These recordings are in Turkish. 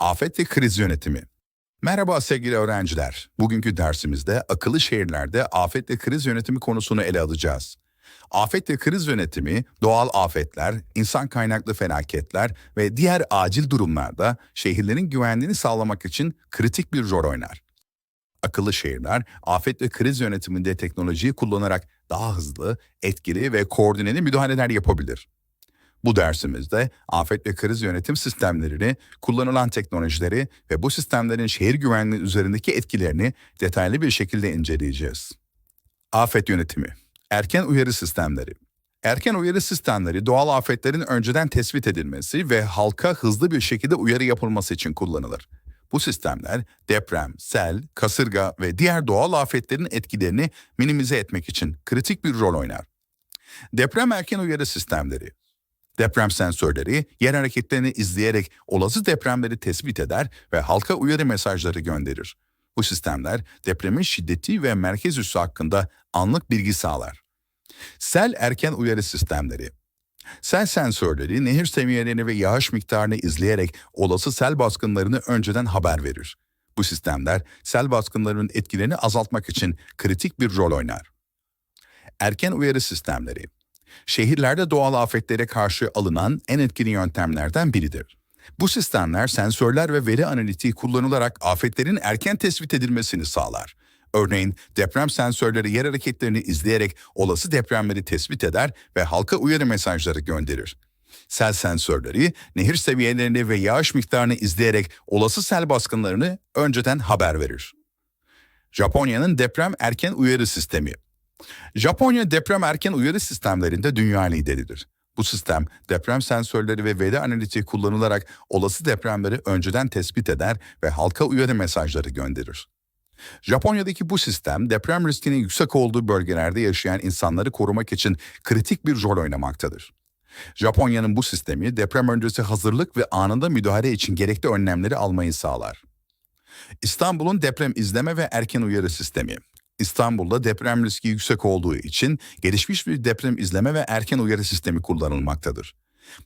Afet ve kriz yönetimi. Merhaba sevgili öğrenciler. Bugünkü dersimizde akıllı şehirlerde afet ve kriz yönetimi konusunu ele alacağız. Afet ve kriz yönetimi, doğal afetler, insan kaynaklı felaketler ve diğer acil durumlarda şehirlerin güvenliğini sağlamak için kritik bir rol oynar. Akıllı şehirler, afet ve kriz yönetiminde teknolojiyi kullanarak daha hızlı, etkili ve koordineli müdahaleler yapabilir. Bu dersimizde afet ve kriz yönetim sistemlerini, kullanılan teknolojileri ve bu sistemlerin şehir güvenliği üzerindeki etkilerini detaylı bir şekilde inceleyeceğiz. Afet yönetimi, erken uyarı sistemleri. Erken uyarı sistemleri doğal afetlerin önceden tespit edilmesi ve halka hızlı bir şekilde uyarı yapılması için kullanılır. Bu sistemler deprem, sel, kasırga ve diğer doğal afetlerin etkilerini minimize etmek için kritik bir rol oynar. Deprem erken uyarı sistemleri Deprem sensörleri yer hareketlerini izleyerek olası depremleri tespit eder ve halka uyarı mesajları gönderir. Bu sistemler depremin şiddeti ve merkez üssü hakkında anlık bilgi sağlar. Sel erken uyarı sistemleri Sel sensörleri nehir seviyelerini ve yağış miktarını izleyerek olası sel baskınlarını önceden haber verir. Bu sistemler sel baskınlarının etkilerini azaltmak için kritik bir rol oynar. Erken uyarı sistemleri şehirlerde doğal afetlere karşı alınan en etkili yöntemlerden biridir. Bu sistemler sensörler ve veri analitiği kullanılarak afetlerin erken tespit edilmesini sağlar. Örneğin deprem sensörleri yer hareketlerini izleyerek olası depremleri tespit eder ve halka uyarı mesajları gönderir. Sel sensörleri nehir seviyelerini ve yağış miktarını izleyerek olası sel baskınlarını önceden haber verir. Japonya'nın deprem erken uyarı sistemi Japonya deprem erken uyarı sistemlerinde dünya lideridir. Bu sistem deprem sensörleri ve veri analitiği kullanılarak olası depremleri önceden tespit eder ve halka uyarı mesajları gönderir. Japonya'daki bu sistem deprem riskinin yüksek olduğu bölgelerde yaşayan insanları korumak için kritik bir rol oynamaktadır. Japonya'nın bu sistemi deprem öncesi hazırlık ve anında müdahale için gerekli önlemleri almayı sağlar. İstanbul'un deprem izleme ve erken uyarı sistemi İstanbul'da deprem riski yüksek olduğu için gelişmiş bir deprem izleme ve erken uyarı sistemi kullanılmaktadır.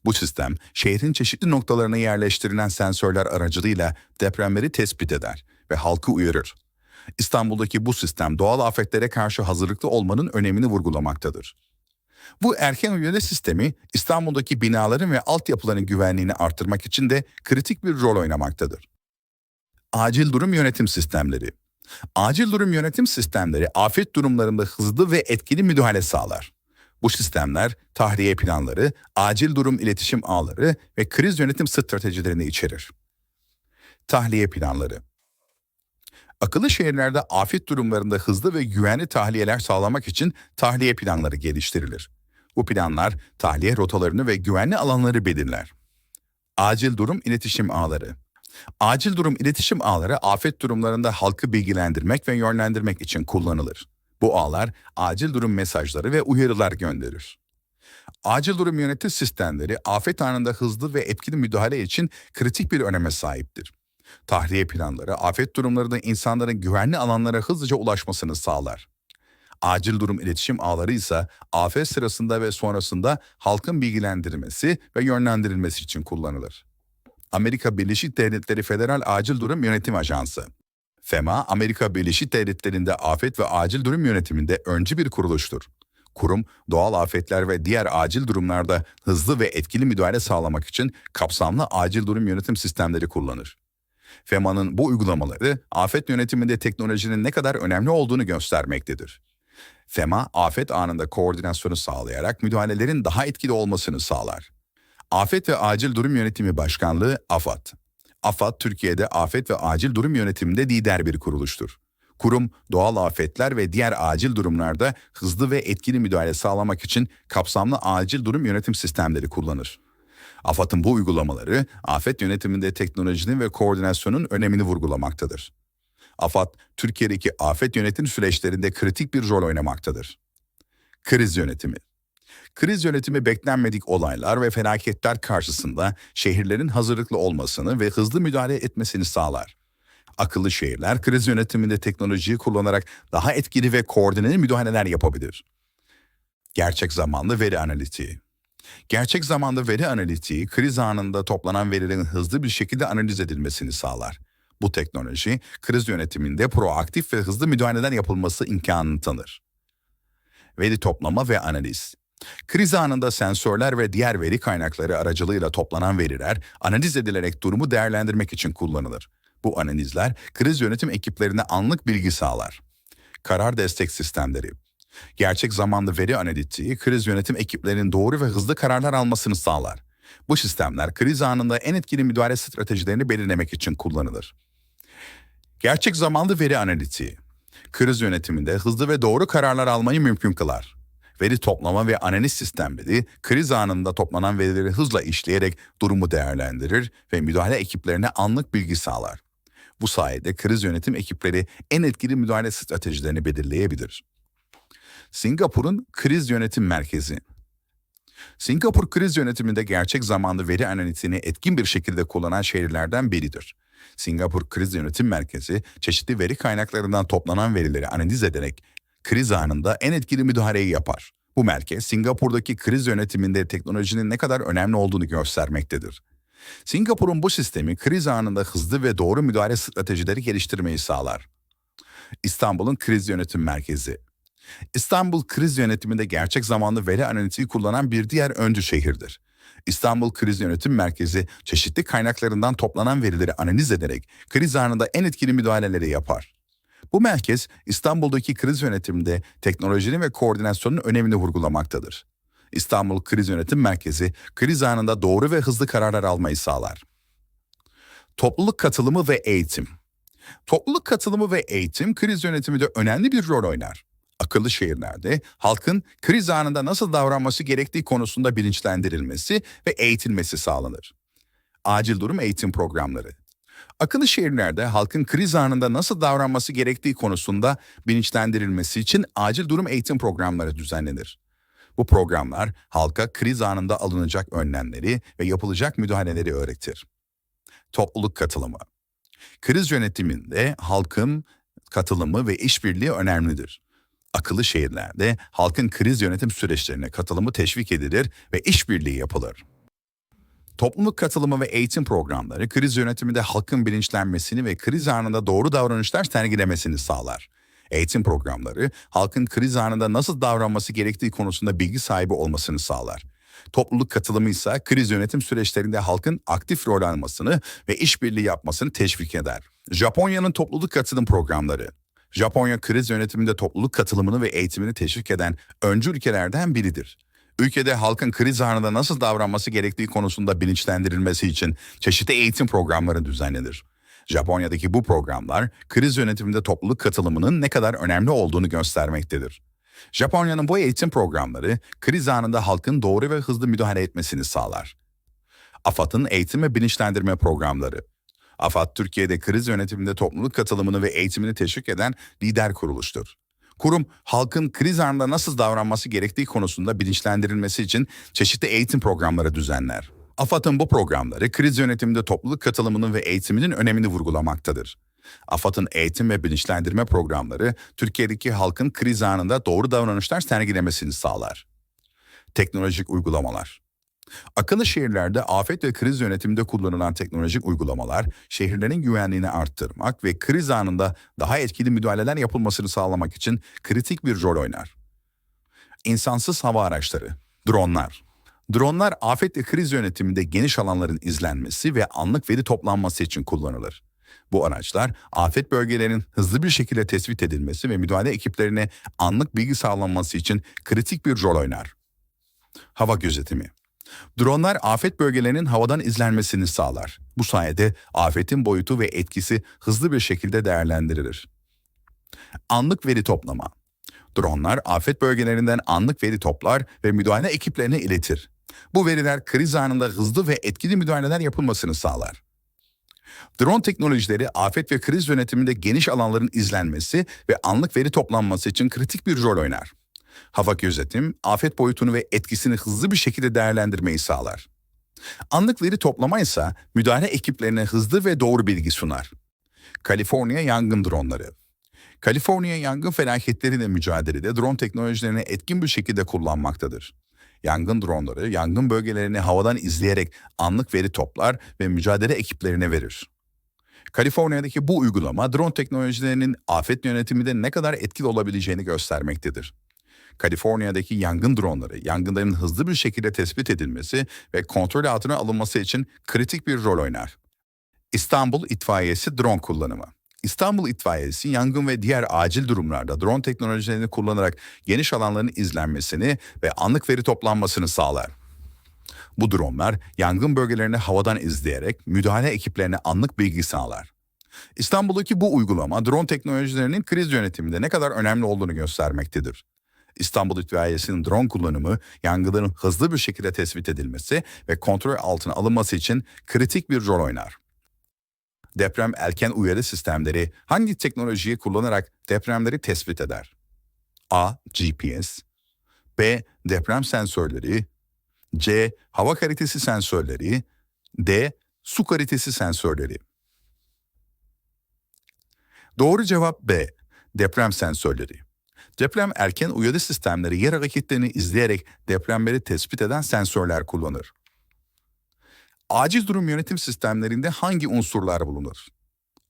Bu sistem şehrin çeşitli noktalarına yerleştirilen sensörler aracılığıyla depremleri tespit eder ve halkı uyarır. İstanbul'daki bu sistem doğal afetlere karşı hazırlıklı olmanın önemini vurgulamaktadır. Bu erken uyarı sistemi İstanbul'daki binaların ve altyapıların güvenliğini artırmak için de kritik bir rol oynamaktadır. Acil durum yönetim sistemleri Acil durum yönetim sistemleri afet durumlarında hızlı ve etkili müdahale sağlar. Bu sistemler tahliye planları, acil durum iletişim ağları ve kriz yönetim stratejilerini içerir. Tahliye planları Akıllı şehirlerde afet durumlarında hızlı ve güvenli tahliyeler sağlamak için tahliye planları geliştirilir. Bu planlar tahliye rotalarını ve güvenli alanları belirler. Acil durum iletişim ağları Acil durum iletişim ağları afet durumlarında halkı bilgilendirmek ve yönlendirmek için kullanılır. Bu ağlar acil durum mesajları ve uyarılar gönderir. Acil durum yönetim sistemleri afet anında hızlı ve etkili müdahale için kritik bir öneme sahiptir. Tahliye planları afet durumlarında insanların güvenli alanlara hızlıca ulaşmasını sağlar. Acil durum iletişim ağları ise afet sırasında ve sonrasında halkın bilgilendirilmesi ve yönlendirilmesi için kullanılır. Amerika Birleşik Devletleri Federal Acil Durum Yönetim Ajansı. FEMA, Amerika Birleşik Devletleri'nde afet ve acil durum yönetiminde öncü bir kuruluştur. Kurum, doğal afetler ve diğer acil durumlarda hızlı ve etkili müdahale sağlamak için kapsamlı acil durum yönetim sistemleri kullanır. FEMA'nın bu uygulamaları afet yönetiminde teknolojinin ne kadar önemli olduğunu göstermektedir. FEMA, afet anında koordinasyonu sağlayarak müdahalelerin daha etkili olmasını sağlar. Afet ve Acil Durum Yönetimi Başkanlığı AFAD. AFAD, Türkiye'de afet ve acil durum yönetiminde lider bir kuruluştur. Kurum, doğal afetler ve diğer acil durumlarda hızlı ve etkili müdahale sağlamak için kapsamlı acil durum yönetim sistemleri kullanır. AFAD'ın bu uygulamaları, afet yönetiminde teknolojinin ve koordinasyonun önemini vurgulamaktadır. AFAD, Türkiye'deki afet yönetim süreçlerinde kritik bir rol oynamaktadır. Kriz yönetimi Kriz yönetimi beklenmedik olaylar ve felaketler karşısında şehirlerin hazırlıklı olmasını ve hızlı müdahale etmesini sağlar. Akıllı şehirler kriz yönetiminde teknolojiyi kullanarak daha etkili ve koordineli müdahaleler yapabilir. Gerçek zamanlı veri analitiği Gerçek zamanlı veri analitiği, kriz anında toplanan verilerin hızlı bir şekilde analiz edilmesini sağlar. Bu teknoloji, kriz yönetiminde proaktif ve hızlı müdahaleler yapılması imkanını tanır. Veri toplama ve analiz Kriz anında sensörler ve diğer veri kaynakları aracılığıyla toplanan veriler analiz edilerek durumu değerlendirmek için kullanılır. Bu analizler kriz yönetim ekiplerine anlık bilgi sağlar. Karar destek sistemleri Gerçek zamanlı veri analitiği kriz yönetim ekiplerinin doğru ve hızlı kararlar almasını sağlar. Bu sistemler kriz anında en etkili müdahale stratejilerini belirlemek için kullanılır. Gerçek zamanlı veri analitiği kriz yönetiminde hızlı ve doğru kararlar almayı mümkün kılar. Veri toplama ve analiz sistemleri kriz anında toplanan verileri hızla işleyerek durumu değerlendirir ve müdahale ekiplerine anlık bilgi sağlar. Bu sayede kriz yönetim ekipleri en etkili müdahale stratejilerini belirleyebilir. Singapur'un kriz yönetim merkezi. Singapur kriz yönetiminde gerçek zamanlı veri analitiğini etkin bir şekilde kullanan şehirlerden biridir. Singapur Kriz Yönetim Merkezi, çeşitli veri kaynaklarından toplanan verileri analiz ederek kriz anında en etkili müdahaleyi yapar. Bu merkez, Singapur'daki kriz yönetiminde teknolojinin ne kadar önemli olduğunu göstermektedir. Singapur'un bu sistemi kriz anında hızlı ve doğru müdahale stratejileri geliştirmeyi sağlar. İstanbul'un kriz yönetim merkezi. İstanbul kriz yönetiminde gerçek zamanlı veri analitiği kullanan bir diğer öncü şehirdir. İstanbul Kriz Yönetim Merkezi çeşitli kaynaklarından toplanan verileri analiz ederek kriz anında en etkili müdahaleleri yapar. Bu merkez İstanbul'daki kriz yönetiminde teknolojinin ve koordinasyonun önemini vurgulamaktadır. İstanbul Kriz Yönetim Merkezi kriz anında doğru ve hızlı kararlar almayı sağlar. Topluluk katılımı ve eğitim Topluluk katılımı ve eğitim kriz yönetiminde önemli bir rol oynar akıllı şehirlerde halkın kriz anında nasıl davranması gerektiği konusunda bilinçlendirilmesi ve eğitilmesi sağlanır. Acil durum eğitim programları. Akıllı şehirlerde halkın kriz anında nasıl davranması gerektiği konusunda bilinçlendirilmesi için acil durum eğitim programları düzenlenir. Bu programlar halka kriz anında alınacak önlemleri ve yapılacak müdahaleleri öğretir. Topluluk katılımı. Kriz yönetiminde halkın katılımı ve işbirliği önemlidir akıllı şehirlerde halkın kriz yönetim süreçlerine katılımı teşvik edilir ve işbirliği yapılır. Topluluk katılımı ve eğitim programları kriz yönetiminde halkın bilinçlenmesini ve kriz anında doğru davranışlar sergilemesini sağlar. Eğitim programları halkın kriz anında nasıl davranması gerektiği konusunda bilgi sahibi olmasını sağlar. Topluluk katılımı ise kriz yönetim süreçlerinde halkın aktif rol almasını ve işbirliği yapmasını teşvik eder. Japonya'nın topluluk katılım programları Japonya kriz yönetiminde topluluk katılımını ve eğitimini teşvik eden öncü ülkelerden biridir. Ülkede halkın kriz anında nasıl davranması gerektiği konusunda bilinçlendirilmesi için çeşitli eğitim programları düzenlenir. Japonya'daki bu programlar kriz yönetiminde topluluk katılımının ne kadar önemli olduğunu göstermektedir. Japonya'nın bu eğitim programları kriz anında halkın doğru ve hızlı müdahale etmesini sağlar. AFAD'ın eğitim ve bilinçlendirme programları AFAD, Türkiye'de kriz yönetiminde topluluk katılımını ve eğitimini teşvik eden lider kuruluştur. Kurum, halkın kriz anında nasıl davranması gerektiği konusunda bilinçlendirilmesi için çeşitli eğitim programları düzenler. AFAD'ın bu programları kriz yönetiminde topluluk katılımının ve eğitiminin önemini vurgulamaktadır. AFAD'ın eğitim ve bilinçlendirme programları, Türkiye'deki halkın kriz anında doğru davranışlar sergilemesini sağlar. Teknolojik uygulamalar Akıllı şehirlerde afet ve kriz yönetiminde kullanılan teknolojik uygulamalar, şehirlerin güvenliğini arttırmak ve kriz anında daha etkili müdahaleler yapılmasını sağlamak için kritik bir rol oynar. İnsansız hava araçları, dronlar. Dronlar afet ve kriz yönetiminde geniş alanların izlenmesi ve anlık veri toplanması için kullanılır. Bu araçlar afet bölgelerinin hızlı bir şekilde tespit edilmesi ve müdahale ekiplerine anlık bilgi sağlanması için kritik bir rol oynar. Hava gözetimi Dronlar afet bölgelerinin havadan izlenmesini sağlar. Bu sayede afetin boyutu ve etkisi hızlı bir şekilde değerlendirilir. Anlık veri toplama. Dronlar afet bölgelerinden anlık veri toplar ve müdahale ekiplerine iletir. Bu veriler kriz anında hızlı ve etkili müdahaleler yapılmasını sağlar. Drone teknolojileri afet ve kriz yönetiminde geniş alanların izlenmesi ve anlık veri toplanması için kritik bir rol oynar. Hava gözetim, afet boyutunu ve etkisini hızlı bir şekilde değerlendirmeyi sağlar. Anlık veri toplama ise müdahale ekiplerine hızlı ve doğru bilgi sunar. Kaliforniya yangın dronları Kaliforniya yangın felaketleriyle mücadelede drone teknolojilerini etkin bir şekilde kullanmaktadır. Yangın dronları, yangın bölgelerini havadan izleyerek anlık veri toplar ve mücadele ekiplerine verir. Kaliforniya'daki bu uygulama drone teknolojilerinin afet yönetiminde ne kadar etkili olabileceğini göstermektedir. Kaliforniya'daki yangın dronları, yangınların hızlı bir şekilde tespit edilmesi ve kontrol altına alınması için kritik bir rol oynar. İstanbul İtfaiyesi drone kullanımı. İstanbul İtfaiyesi yangın ve diğer acil durumlarda drone teknolojilerini kullanarak geniş alanların izlenmesini ve anlık veri toplanmasını sağlar. Bu dronlar yangın bölgelerini havadan izleyerek müdahale ekiplerine anlık bilgi sağlar. İstanbul'daki bu uygulama drone teknolojilerinin kriz yönetiminde ne kadar önemli olduğunu göstermektedir. İstanbul İtfaiyesi'nin drone kullanımı yangınların hızlı bir şekilde tespit edilmesi ve kontrol altına alınması için kritik bir rol oynar. Deprem erken uyarı sistemleri hangi teknolojiyi kullanarak depremleri tespit eder? A. GPS B. Deprem sensörleri C. Hava kalitesi sensörleri D. Su kalitesi sensörleri Doğru cevap B. Deprem sensörleri. Deprem erken uyarı sistemleri yer hareketlerini izleyerek depremleri tespit eden sensörler kullanır. Acil durum yönetim sistemlerinde hangi unsurlar bulunur?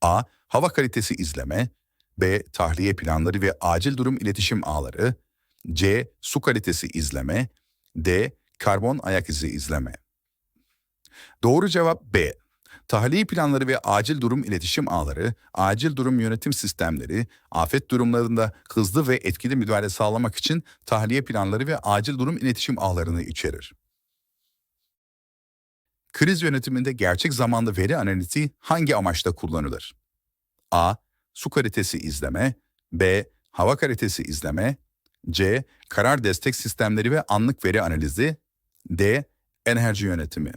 A. Hava kalitesi izleme B. Tahliye planları ve acil durum iletişim ağları C. Su kalitesi izleme D. Karbon ayak izi izleme Doğru cevap B. Tahliye planları ve acil durum iletişim ağları, acil durum yönetim sistemleri, afet durumlarında hızlı ve etkili müdahale sağlamak için tahliye planları ve acil durum iletişim ağlarını içerir. Kriz yönetiminde gerçek zamanlı veri analizi hangi amaçla kullanılır? A. Su kalitesi izleme B. Hava kalitesi izleme C. Karar destek sistemleri ve anlık veri analizi D. Enerji yönetimi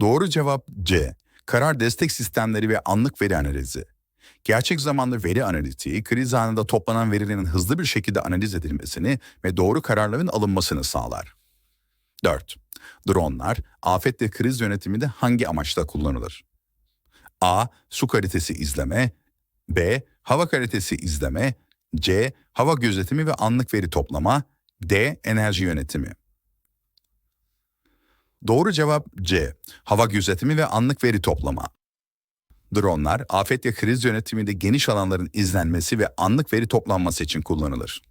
Doğru cevap C. Karar destek sistemleri ve anlık veri analizi. Gerçek zamanlı veri analitiği, kriz anında toplanan verilerin hızlı bir şekilde analiz edilmesini ve doğru kararların alınmasını sağlar. 4. Dronlar, afet ve kriz yönetiminde hangi amaçla kullanılır? A. Su kalitesi izleme B. Hava kalitesi izleme C. Hava gözetimi ve anlık veri toplama D. Enerji yönetimi Doğru cevap C. Hava gözetimi ve anlık veri toplama. Dronlar, afet ve kriz yönetiminde geniş alanların izlenmesi ve anlık veri toplanması için kullanılır.